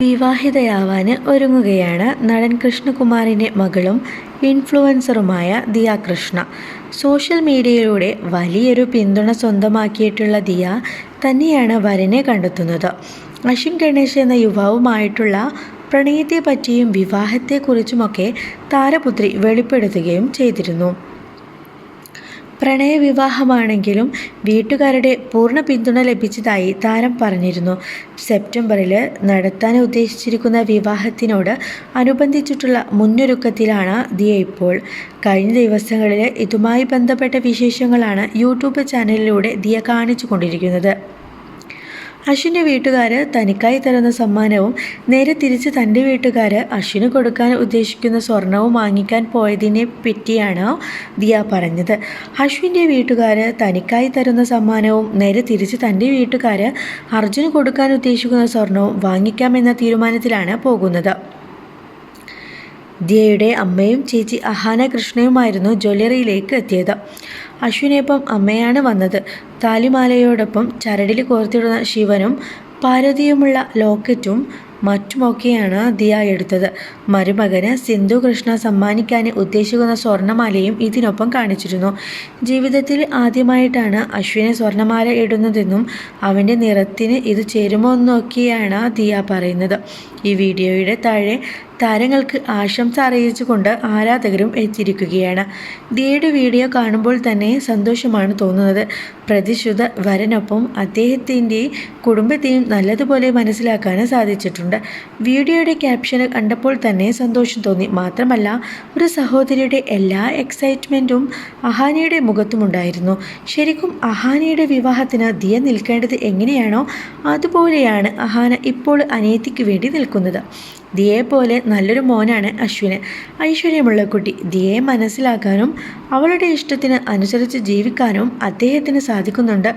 വിവാഹിതയാവാൻ ഒരുങ്ങുകയാണ് നടൻ കൃഷ്ണകുമാറിന്റെ മകളും ഇൻഫ്ലുവൻസറുമായ ദിയ കൃഷ്ണ. സോഷ്യൽ മീഡിയയിലൂടെ വലിയൊരു പിന്തുണ സ്വന്തമാക്കിയിട്ടുള്ള ദിയ തന്നെയാണ് വരനെ കണ്ടെത്തുന്നത്. അശ്വിൻ ഗണേശ് എന്ന യുവാവുമായിട്ടുള്ള പ്രണയത്തെപ്പറ്റിയും വിവാഹത്തെക്കുറിച്ചുമൊക്കെ താരപുത്രി വെളിപ്പെടുത്തുകയും ചെയ്തിരുന്നു. പ്രണയവിവാഹമാണെങ്കിലും വീട്ടുകാരുടെ പൂർണ പിന്തുണ ലഭിച്ചതായി താരം പറഞ്ഞിരുന്നു. സെപ്റ്റംബറിൽ നടത്താൻ ഉദ്ദേശിച്ചിരിക്കുന്ന വിവാഹത്തിനോട് അനുബന്ധിച്ചിട്ടുള്ള മുന്നൊരുക്കത്തിലാണ് ദിയ ഇപ്പോൾ. കഴിഞ്ഞ ദിവസങ്ങളിൽ ഇതുമായി ബന്ധപ്പെട്ട വിശേഷങ്ങളാണ് യൂട്യൂബ് ചാനലിലൂടെ ദിയ കാണിച്ചു കൊണ്ടിരിക്കുന്നത്. അശ്വിന്റെ വീട്ടുകാർ തനിക്കായി തരുന്ന സമ്മാനവും നേരെ തിരിച്ച് തന്റെ വീട്ടുകാർ അശ്വിന് കൊടുക്കാൻ ഉദ്ദേശിക്കുന്ന സ്വർണവും വാങ്ങിക്കാൻ പോയതിനെ പറ്റിയാണ് ദിയ പറഞ്ഞത്. അശ്വിന്റെ വീട്ടുകാർ തനിക്കായി തരുന്ന സമ്മാനവും നേരെ തിരിച്ച് തന്റെ വീട്ടുകാർ അർജുന് കൊടുക്കാൻ ഉദ്ദേശിക്കുന്ന സ്വർണവും വാങ്ങിക്കാമെന്ന തീരുമാനത്തിലാണ് പോകുന്നത്. ദിയയുടെ അമ്മയും ചേച്ചി അഹാന കൃഷ്ണയുമായിരുന്നു ജ്വല്ലറിയിലേക്ക് എത്തിയത്. അശ്വിനൊപ്പം അമ്മയാണ് വന്നത്. താലിമാലയോടൊപ്പം ചരടിൽ കോർത്തിടുന്ന ശിവനും പാരതിയുമുള്ള ലോക്കറ്റും മറ്റുമൊക്കെയാണ് ദിയ എടുത്തത്. മരുമകന് സിന്ധു കൃഷ്ണ സമ്മാനിക്കാൻ ഉദ്ദേശിക്കുന്ന സ്വർണമാലയും ഇതിനൊപ്പം കാണിച്ചിരുന്നു. ജീവിതത്തിൽ ആദ്യമായിട്ടാണ് അശ്വിനെ സ്വർണമാല ഇടുന്നതെന്നും അവന്റെ നിറത്തിന് ഇത് ചേരുമോ എന്നൊക്കെയാണ് ദിയ പറയുന്നത്. ഈ വീഡിയോയുടെ താഴെ താരങ്ങൾക്ക് ആശംസ അറിയിച്ചുകൊണ്ട് ആരാധകരും എത്തിയിരിക്കുകയാണ്. ദിയയുടെ വീഡിയോ കാണുമ്പോൾ തന്നെ സന്തോഷമാണ് തോന്നുന്നത്. പ്രതിശുദ്ധ വരനൊപ്പം അദ്ദേഹത്തിന്റെ കുടുംബത്തെയും നല്ലതുപോലെ മനസ്സിലാക്കാൻ സാധിച്ചിട്ടുണ്ട്. വീഡിയോയുടെ ക്യാപ്ഷൻ കണ്ടപ്പോൾ തന്നെ സന്തോഷം തോന്നി. മാത്രമല്ല ഒരു സഹോദരിയുടെ എല്ലാ എക്സൈറ്റ്മെന്റും അഹാനിയുടെ മുഖത്തുമുണ്ടായിരുന്നു ശരിക്കും അഹാനിയുടെ വിവാഹത്തിന് ദിയ നിൽക്കേണ്ടത് എങ്ങനെയാണോ അതുപോലെയാണ് അഹാന ഇപ്പോൾ അനിയത്തിക്ക് വേണ്ടി നിൽക്കുന്നത്. ദിയെ പോലെ നല്ലൊരു മോനാണ് അശ്വിന്. ഐശ്വര്യമുള്ള കുട്ടി. ദിയെ മനസ്സിലാക്കാനും അവളുടെ ഇഷ്ടത്തിന് അനുസരിച്ച് ജീവിക്കാനും അദ്ദേഹത്തിന് സാധിക്കുന്നുണ്ട്.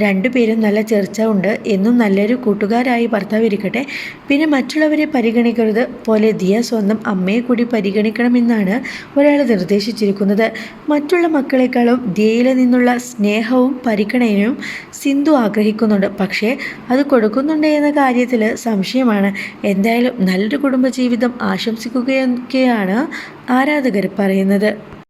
രണ്ടുപേരും നല്ല ചർച്ച ഉണ്ട്. എന്നും നല്ലൊരു കൂട്ടുകാരായി ഭർത്താവ് ഇരിക്കട്ടെ. പിന്നെ മറ്റുള്ളവരെ പരിഗണിക്കരുത് പോലെ ദിയ സ്വന്തം അമ്മയെ കൂടി പരിഗണിക്കണമെന്നാണ് ഒരാൾ നിർദ്ദേശിച്ചിരിക്കുന്നത്. മറ്റുള്ള മക്കളെക്കാളും ദിയയിൽ നിന്നുള്ള സ്നേഹവും പരിഗണനയും സിന്ധു ആഗ്രഹിക്കുന്നുണ്ട്. പക്ഷേ അത് കൊടുക്കുന്നുണ്ട് എന്ന കാര്യത്തിൽ സംശയമാണ്. എന്തായാലും നല്ലൊരു കുടുംബജീവിതം ആശംസിക്കുകയൊക്കെയാണ് ആരാധകർ പറയുന്നത്.